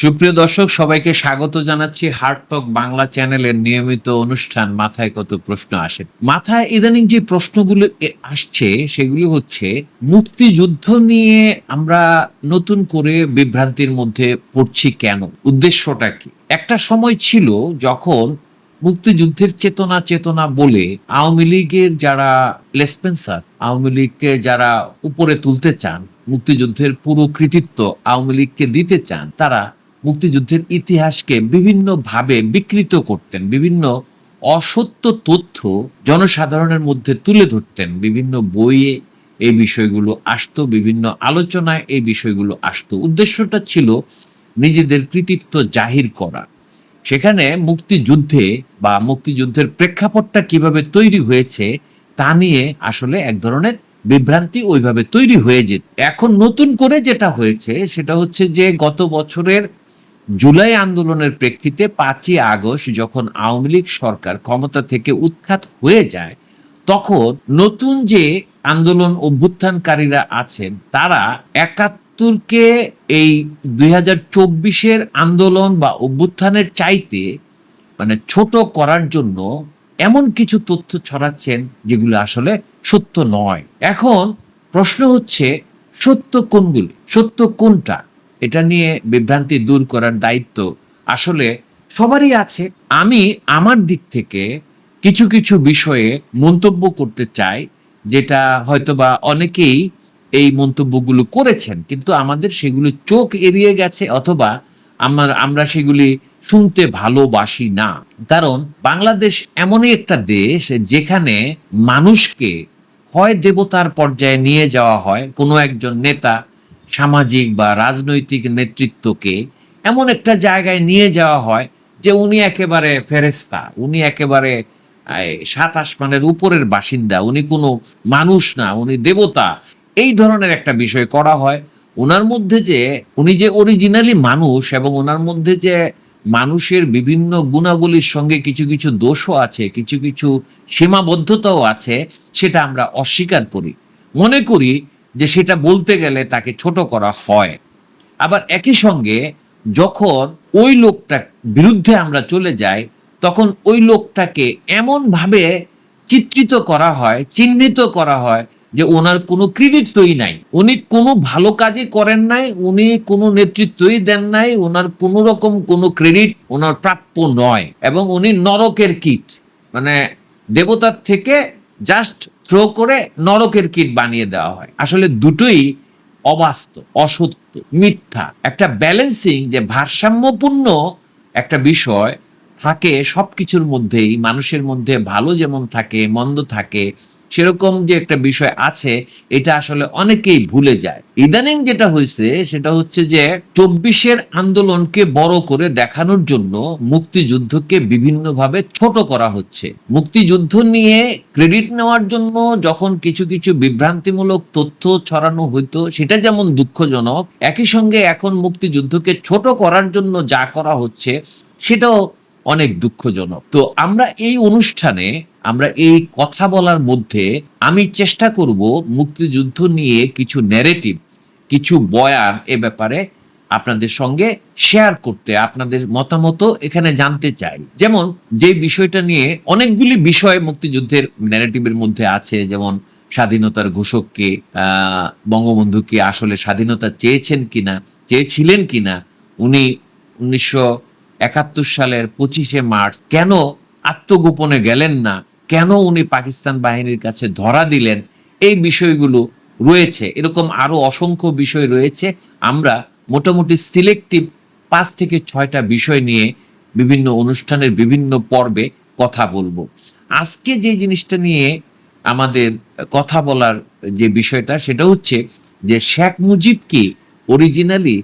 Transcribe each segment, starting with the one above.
সুপ্রিয় দর্শক, সবাইকে স্বাগত জানাচ্ছি হার্ট টক বাংলা চ্যানেলের নিয়মিত অনুষ্ঠান মাথায় কত প্রশ্ন আসে। মাথায় ইদানিং যে প্রশ্নগুলো আসছে, সেগুলি হচ্ছে, মুক্তিযুদ্ধ নিয়ে আমরা নতুন করে বিভ্রান্তির মধ্যে পড়ছি কেন? উদ্দেশ্যটা কি? একটা সময় ছিল যখন মুক্তিযুদ্ধের চেতনা চেতনা বলে আওয়ামী লীগের যারা লেসপেন্সার, আওয়ামী লীগকে যারা উপরে তুলতে চান, মুক্তিযুদ্ধের পুরো কৃতিত্ব আওয়ামী লীগকে দিতে চান, তারা মুক্তিযুদ্ধের ইতিহাসকে বিভিন্নভাবে বিকৃত করতেন, বিভিন্ন অসত্য তথ্য জনসাধারণের মধ্যে তুলে ধরতেন, বিভিন্ন বইয়ে এই বিষয়গুলো আসতো, বিভিন্ন আলোচনায় এই বিষয়গুলো আসতো। উদ্দেশ্যটা ছিল নিজেদের কৃতিত্ব জাহির করা। সেখানে মুক্তিযুদ্ধে বা মুক্তিযুদ্ধের প্রেক্ষাপটটা কীভাবে তৈরি হয়েছে তা নিয়ে আসলে এক ধরনের বিভ্রান্তি ওইভাবে তৈরি হয়ে যেত। এখন নতুন করে যেটা হয়েছে সেটা হচ্ছে যে গত বছরের জুলাই আন্দোলনের প্রেক্ষিতে পাঁচই আগস্ট যখন আওয়ামী লীগ সরকার ক্ষমতা থেকে উৎখাত হয়ে যায়, তখন নতুন যে আন্দোলন অভ্যুত্থানকারীরা আছেন, তারা একাত্তরকে এই দুই হাজার চব্বিশের আন্দোলন বা অভ্যুত্থানের চাইতে মানে ছোট করার জন্য এমন কিছু তথ্য ছড়াচ্ছেন যেগুলো আসলে সত্য নয়। এখন প্রশ্ন হচ্ছে, সত্য কোনগুলি? সত্য কোনটা? এটা নিয়ে বিভ্রান্তি দূর করার দায়িত্ব আসলে সবারই আছে। আমি আমার দিক থেকে কিছু কিছু বিষয়ে মন্তব্য করতে চাই, যেটা হয়তোবা অনেকেই এই মন্তব্যগুলো করেছেন, কিন্তু আমাদের সেগুলো চোখ এড়িয়ে গেছে অথবা আমার, আমরা সেগুলি শুনতে ভালোবাসি না। কারণ বাংলাদেশ এমনই একটা দেশ যেখানে মানুষকে হয় দেবতার পর্যায়ে নিয়ে যাওয়া হয়। কোনো একজন নেতা সামাজিক বা রাজনৈতিক নেতৃত্বকে এমন একটা জায়গায় নিয়ে যাওয়া হয় যে উনি একেবারে ফেরেস্তা উনি একেবারে সাত আসমানের উপরের বাসিন্দা, উনি কোনো মানুষ না, উনি দেবতা। এই ধরনের একটা বিষয় করা হয়। ওনার মধ্যে যে, উনি যে অরিজিনালি মানুষ এবং ওনার মধ্যে যে মানুষের বিভিন্ন গুণাবলীর সঙ্গে কিছু কিছু দোষও আছে, কিছু কিছু সীমাবদ্ধতাও আছে, সেটা আমরা অস্বীকার করি। মনে করি যে সেটা বলতে গেলে তাকে ছোট করা হয়। আবার একই সঙ্গে যখন ওই লোকটার বিরুদ্ধে আমরা চলে যাই, তখন ওই লোকটাকে এমনভাবে চিত্রিত করা হয়, চিহ্নিত করা হয় যে ওনার কোনো কৃতিত্বই নাই। উনি কোনো ভালো কাজই করেন নাই, উনি কোনো নেতৃত্বই দেন নাই, ওনার কোনো রকম কোনো ক্রেডিট ওনার প্রাপ্য নয়। এবং উনি নরকের কীট মানে দেবতার থেকে জাস্ট থ্রো করে নরকের কিট বানিয়ে দেওয়া হয়। আসলে দুটোই অবাস্তব, অসত্য, মিথ্যা। একটা ব্যালেন্সিং যে ভারসাম্যপূর্ণ একটা বিষয় থাকে সব কিছুর মধ্যেই, মানুষের মধ্যে ভালো যেমন থাকে, মন্দ থাকে সেরকম যে একটা বিষয় আছে, এটা আসলে অনেকেই ভুলে যায়। ইদানিং যেটা হয়েছে, সেটা হচ্ছে যে চব্বিশের আন্দোলনকে বড় করে দেখানোর জন্য মুক্তিযুদ্ধকে বিভিন্নভাবে ছোট করা হচ্ছে। মুক্তিযুদ্ধ নিয়ে ক্রেডিট নেওয়ার জন্য যখন কিছু কিছু বিভ্রান্তিমূলক তথ্য ছড়ানো হইতো, সেটা যেমন দুঃখজনক, একই সঙ্গে এখন মুক্তিযুদ্ধকে ছোট করার জন্য যা করা হচ্ছে, সেটাও অনেক দুঃখজনক। তো আমরা এই অনুষ্ঠানে আমরা এই কথা বলার মধ্যে আমি চেষ্টা করব মুক্তিযুদ্ধ নিয়ে কিছু ন্যারেটিভ কিছু বয়ান এ ব্যাপারে আপনাদের সঙ্গে শেয়ার করতে আপনাদের মতামত এখানে জানতে চাই। যেমন যে বিষয়টা নিয়ে অনেকগুলি বিষয় মুক্তিযুদ্ধের ন্যারেটিভের মধ্যে আছে যেমন স্বাধীনতার ঘোষককে আহ, বঙ্গবন্ধু কি আসলে স্বাধীনতা চেয়েছেন কিনা চেয়েছিলেন কিনা উনি উনিশশো একাত্তর সালের পঁচিশে মার্চ, কেন আত্মগোপনে গেলেন না? কেন উনি পাকিস্তান বাহিনীর কাছে ধরা দিলেন? এই বিষয়গুলো রয়েছে। এরকম আরও অসংখ্য বিষয় রয়েছে। আমরা মোটামুটি সিলেক্টিভ পাঁচ থেকে ছয়টা বিষয় নিয়ে বিভিন্ন অনুষ্ঠানের বিভিন্ন পর্বে কথা বলব। আজকে যে জিনিসটা নিয়ে আমাদের কথা বলার যে বিষয়টা, সেটা হচ্ছে যে শেখ মুজিব কি অরিজিনালি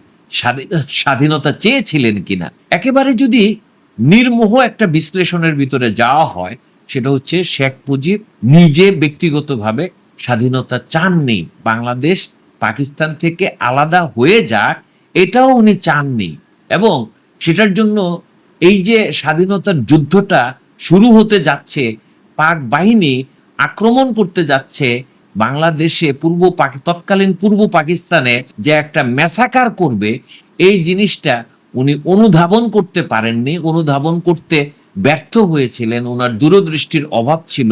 স্বাধীনতা চেয়েছিলেন কিনা? একেবারে যদি নির্মোহ একটা বিশ্লেষণের ভিতরে যাওয়া হয়, সেটা হচ্ছে শেখ মুজিব নিজে ব্যক্তিগতভাবে স্বাধীনতা চাননি। বাংলাদেশ পাকিস্তান থেকে আলাদা হয়ে যাক, এটাও উনি চাননি। এবং সেটার জন্য এই যে স্বাধীনতার যুদ্ধটা শুরু হতে যাচ্ছে, পাক বাহিনী আক্রমণ করতে যাচ্ছে বাংলাদেশে পূর্ব তৎকালীন পূর্ব পাকিস্তানে যে একটা ম্যাসাকার করবে, এই জিনিসটা উনি অনুধাবন করতে পারেননি, অনুধাবন করতে ব্যর্থ হয়েছিলেন। ওনার দূরদৃষ্টির অভাব ছিল।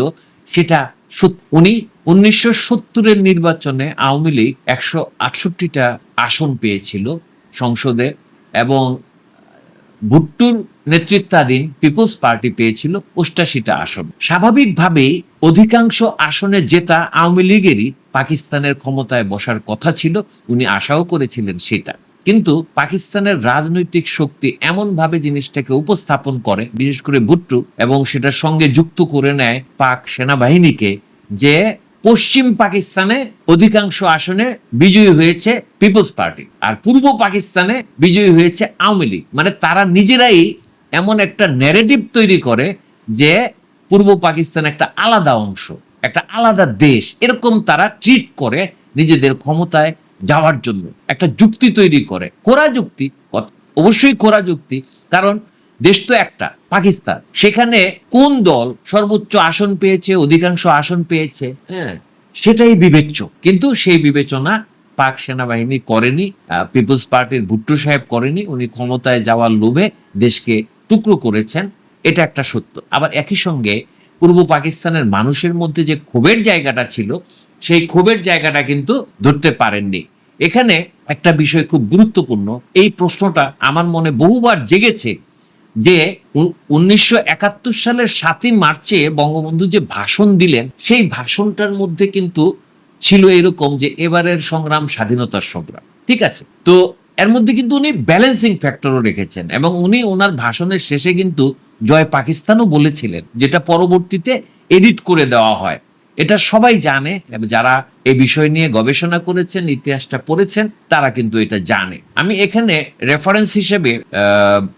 সেটা উনি উনিশশো সত্তরের নির্বাচনে আওয়ামী লীগ একশো আটষট্টিটা আসন পেয়েছিল সংসদে এবং ভুট্টুর নেতৃত্বাধীন পিপলস পার্টি পেয়েছিল অষ্টাশিটা আসন। স্বাভাবিকভাবেই অধিকাংশ আসনে জেতা আওয়ামী লীগেরই পাকিস্তানের ক্ষমতায় বসার কথা ছিল, উনি আশাও করেছিলেন সেটা। কিন্তু পাকিস্তানের রাজনৈতিক শক্তি এমনভাবে জিনিসটাকে উপস্থাপন করে, বিশেষ করে ভুট্টু, এবং সেটার সঙ্গে যুক্ত করে নেয় পাক সেনাবাহিনীকে, যে পশ্চিম পাকিস্তানে অধিকাংশ আসনে বিজয়ী হয়েছে পিপলস পার্টি। আর পূর্ব পাকিস্তানে বিজয়ী হয়েছে আওয়ামী লীগ। মানে তারা নিজেরাই এমন একটা ন্যারেটিভ তৈরি করে যে পূর্ব পাকিস্তান একটা আলাদা অংশ, একটা আলাদা দেশ। এরকম তারা ট্রিট করে নিজেদের ক্ষমতায় যাওয়ার জন্য। একটা যুক্তি তৈরি করে। কোরা যুক্তি, অবশ্যই কোরা যুক্তি। কারণ দেশ তো একটা, পাকিস্তান। সেখানে কোন দল সর্বোচ্চ আসন পেয়েছে, অধিকাংশ আসন পেয়েছে? হ্যাঁ সেটাই বিবেচ্য। কিন্তু সেই বিবেচনা পাক সেনাবাহিনী করেনি পিপলস পার্টির ভুট্টো সাহেব করেনি, উনি ক্ষমতায় যাওয়ার লোভে দেশকে টুকরো করেছেন, এটা একটা সত্য। আবার একই সঙ্গে পূর্ব পাকিস্তানের মানুষের মধ্যে যে ক্ষোভের জায়গাটা ছিল, সেই ক্ষোভের জায়গাটা কিন্তু ধরতে পারেননি। এখানে একটা বিষয় খুব গুরুত্বপূর্ণ, এই প্রশ্নটা আমার মনে বহুবার জেগেছে যে উনিশশো একাত্তর সালের সাতই মার্চে বঙ্গবন্ধু যে ভাষণ দিলেন, সেই ভাষণটার মধ্যে কিন্তু ছিল এরকম যে এবারের সংগ্রাম স্বাধীনতার সংগ্রাম। ঠিক আছে? তো এর মধ্যে কিন্তু উনি ব্যালেন্সিং ফ্যাক্টরও রেখেছেন এবং উনি ওনার ভাষণের শেষে কিন্তু জয় পাকিস্তানও বলেছিলেন, যেটা পরবর্তীতে এডিট করে দেওয়া হয়। এটা সবাই জানে যারা এই বিষয় নিয়ে গবেষণা করেছেন, ইতিহাসটা পড়েছেন, তারা কিন্তু এটা জানে। আমি এখানে রেফারেন্স হিসেবে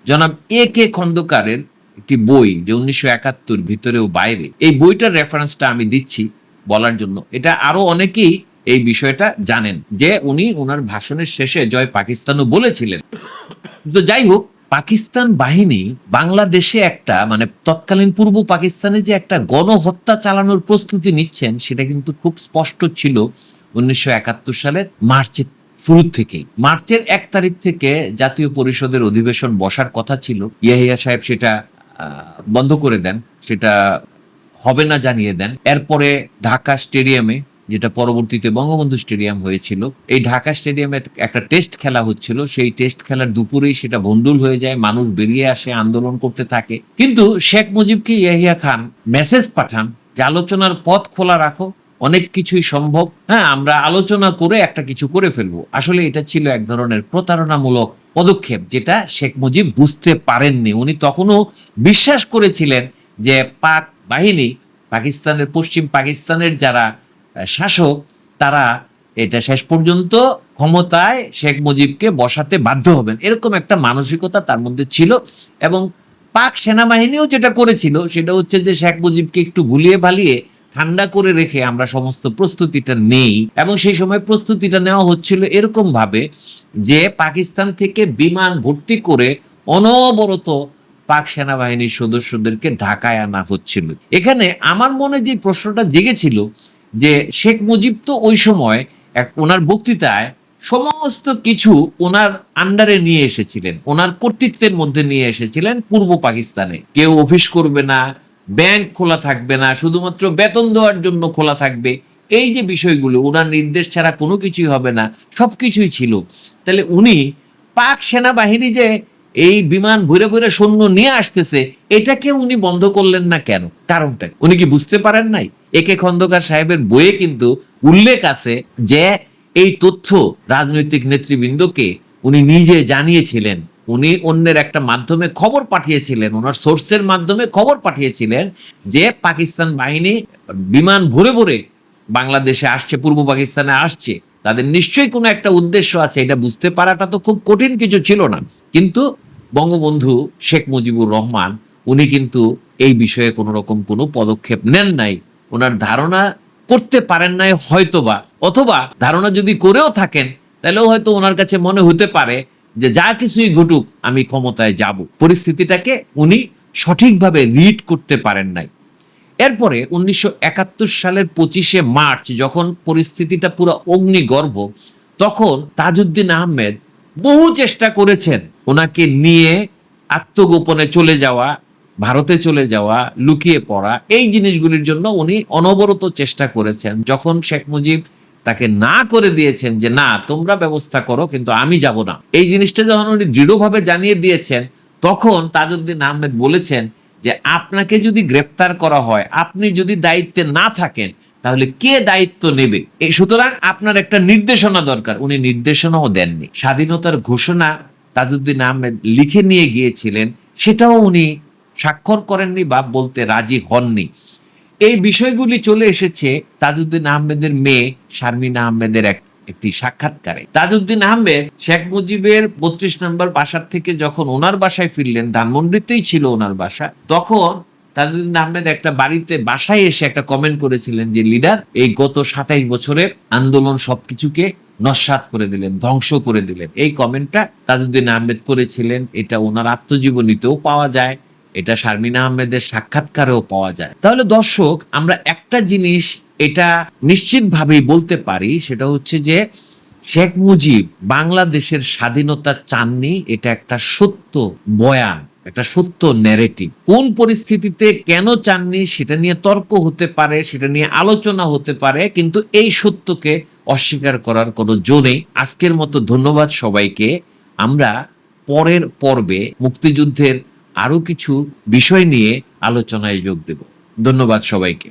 জনাব এ কে খন্দকারের একটি বই, যে উনিশশো একাত্তর ভিতরে ও বাইরে, এই বইটার রেফারেন্সটা আমি দিচ্ছি বলার জন্য। এটা আরও অনেকেই এই বিষয়টা জানেন, যে উনি ওনার ভাষণের শেষে জয় পাকিস্তানও বলেছিলেন। তো যাই হোক পাকিস্তান বাহিনী বাংলাদেশে একটা মানে তৎকালীন পূর্ব পাকিস্তানে যে একটা গণহত্যা চালানোর প্রস্তুতি নিচ্ছেন, সেটা কিন্তু খুব স্পষ্ট ছিল উনিশশো একাত্তর সালের মার্চের শুরু থেকেই। মার্চের এক তারিখ থেকে জাতীয় পরিষদের অধিবেশন বসার কথা ছিল। ইয়াহিয়া সাহেব সেটা বন্ধ করে দেন, সেটা হবে না জানিয়ে দেন। এরপরে ঢাকা স্টেডিয়ামে যেটা পরবর্তীতে বঙ্গবন্ধু স্টেডিয়াম হয়েছিল। এই ঢাকা স্টেডিয়ামে একটা টেস্ট খেলা হচ্ছিল। সেই টেস্ট খেলার দুপুরেই সেটা ভন্ডুল হয়ে যায়, মানুষ বেরিয়ে আসে, আন্দোলন করতে থাকে। কিন্তু শেখ মুজিবকে ইয়াহিয়া খান মেসেজ পাঠান যে, আলোচনার পথ খোলা রাখো, অনেক কিছুই সম্ভব। হ্যাঁ আমরা আলোচনা করে একটা কিছু করে ফেলব। আসলে এটা ছিল এক ধরনের প্রতারণামূলক পদক্ষেপ, যেটা শেখ মুজিব বুঝতে পারেননি। উনি তখনও বিশ্বাস করেছিলেন যে, পাক বাহিনী, পাকিস্তানের, পশ্চিম পাকিস্তানের যারা শাসক, তারা এটা শেষ পর্যন্ত ক্ষমতায় শেখ মুজিবকে বসাতে বাধ্য হবেন। এরকম একটা মানসিকতা তার মধ্যে ছিল এবং পাক সেনাবাহিনীও যেটা করেছিল, সেটা হচ্ছে যে শেখ মুজিবকে একটু ভুলিয়ে ভালিয়ে ঠান্ডা করে রেখে আমরা সমস্ত প্রস্তুতিটা নেই এবং সেই সময় প্রস্তুতিটা নেওয়া হচ্ছিল এরকম ভাবে যে পাকিস্তান থেকে বিমান ভর্তি করে অনবরত পাক সেনাবাহিনীর সদস্যদেরকে ঢাকায় আনা হচ্ছিল। এখানে আমার মনে যে প্রশ্নটা জেগেছিল যে শেখ মুজিব তো ওই সময় এক ওনার বক্তৃতায় সমস্ত কিছু ওনার আন্ডারে নিয়ে এসেছিলেন। ওনার কর্তৃত্বের মধ্যে নিয়ে এসেছিলেন পূর্ব পাকিস্তানে। কেউ অফিস করবে না ব্যাংক খোলা থাকবে না, শুধুমাত্র বেতন দেওয়ার জন্য খোলা থাকবে। এই যে বিষয়গুলো, ওনার নির্দেশ ছাড়া কোনো কিছুই হবে না, সবকিছুই ছিল। তাহলে উনি পাক সেনাবাহিনী যে এই বিমান ভরে ভরে সৈন্য নিয়ে আসতেছে, এটাকে উনি বন্ধ করলেন না কেন? কারণটা উনি কি বুঝতে পারেন নাই? একে খন্দকার সাহেবের বইয়ে কিন্তু উল্লেখ আছে যে এই তথ্য রাজনৈতিক নেতৃবৃন্দকে উনি নিজে জানিয়েছিলেন। উনি অন্যের একটা মাধ্যমে খবর পাঠিয়েছিলেন, ওনার সোর্সের মাধ্যমে খবর পাঠিয়েছিলেন যে পাকিস্তান বাহিনী বিমান ভরে ভরে বাংলাদেশে আসছে, পূর্ব পাকিস্তানে আসছে। তাদের নিশ্চয়ই কোনো একটা উদ্দেশ্য আছে, এটা বুঝতে পারাটা তো খুব কঠিন কিছু ছিল না। কিন্তু বঙ্গবন্ধু শেখ মুজিবুর রহমান, উনি কিন্তু এই বিষয়ে কোনো রকম কোনো পদক্ষেপ নেন নাই। ওনার ধারণা করতে পারেন নাই হয়তোবা, অথবা ধারণা যদি করেও থাকেন, তাহলেও হয়তো ওনার কাছে মনে হতে পারে যে যা কিছুই ঘটুক, আমি ক্ষমতায় যাব। পরিস্থিতিটাকে উনি সঠিকভাবে রিড করতে পারেন নাই। এরপরে উনিশশো একাত্তর সালের পঁচিশে মার্চ যখন পরিস্থিতিটা পুরো অগ্নিগর্ভ, তখন তাজউদ্দিন আহমেদ বহু চেষ্টা করেছেন ওনাকে নিয়ে আত্মগোপনে চলে যাওয়া, ভারতে চলে যাওয়া, লুকিয়ে পড়া। এই জিনিসগুলির জন্য উনি অনবরত চেষ্টা করেছেন। যখন শেখ মুজিব তাকে না করে দিয়েছেন যে, না, তোমরা ব্যবস্থা করো, কিন্তু আমি যাব না। এই জিনিসটা যখন উনি দৃঢ়ভাবে জানিয়ে দিয়েছেন, তখন তাজউদ্দিন আহমেদ বলেছেন যে আপনাকে যদি গ্রেপ্তার করা হয়, আপনি যদি দায়িত্বে না থাকেন, তাহলে কে দায়িত্ব নেবে? এই সুতরাং আপনার একটা নির্দেশনা দরকার। উনি নির্দেশনাও দেননি। স্বাধীনতার ঘোষণা তাজউদ্দিন আহমেদ লিখে নিয়ে গিয়েছিলেন, সেটাও উনি স্বাক্ষর করেননি বা বলতে রাজি হননি। এই বিষয়গুলি চলে এসেছে তাজউদ্দিন আহমেদের মেয়ে শারমিন আহমেদের এক একটি সাক্ষাৎকারে। তাজউদ্দিন আহমেদ শেখ মুজিবের বত্রিশ নম্বর বাসার থেকে যখন ওনার বাসায় ফিরলেন, ধানমন্ডিতেই ছিল ওনার বাসা, তখন তাজউদ্দিন আহমেদ একটা বাড়িতে বাসায় এসে একটা কমেন্ট করেছিলেন যে, লিডার, এই গত সাতাইশ বছরের আন্দোলন সবকিছুকে নস্বাত করে দিলেন, ধ্বংস করে দিলেন। এই কমেন্টটা তাজউদ্দিন আহমেদ করেছিলেন। এটা ওনার আত্মজীবনীতেও পাওয়া যায়, এটা শারমিন আহমেদের সাক্ষাৎকারেও পাওয়া যায়। তাহলে দর্শক, আমরা একটা জিনিস এটা নিশ্চিতভাবেই বলতে পারি, সেটা হচ্ছে যে শেখ মুজিব বাংলাদেশের স্বাধীনতা চাননি, এটা একটা সত্য বয়ান, একটা সত্য ন্যারেটিভ কোন পরিস্থিতিতে কেন চাননি সেটা নিয়ে তর্ক হতে পারে, সেটা নিয়ে আলোচনা হতে পারে, কিন্তু এই সত্যকে অস্বীকার করার কোনো জো নেই। আজকের মতো ধন্যবাদ সবাইকে। আমরা পরের পর্বে মুক্তিযুদ্ধের আরও কিছু বিষয় নিয়ে আলোচনায় যোগ দেব। ধন্যবাদ সবাইকে।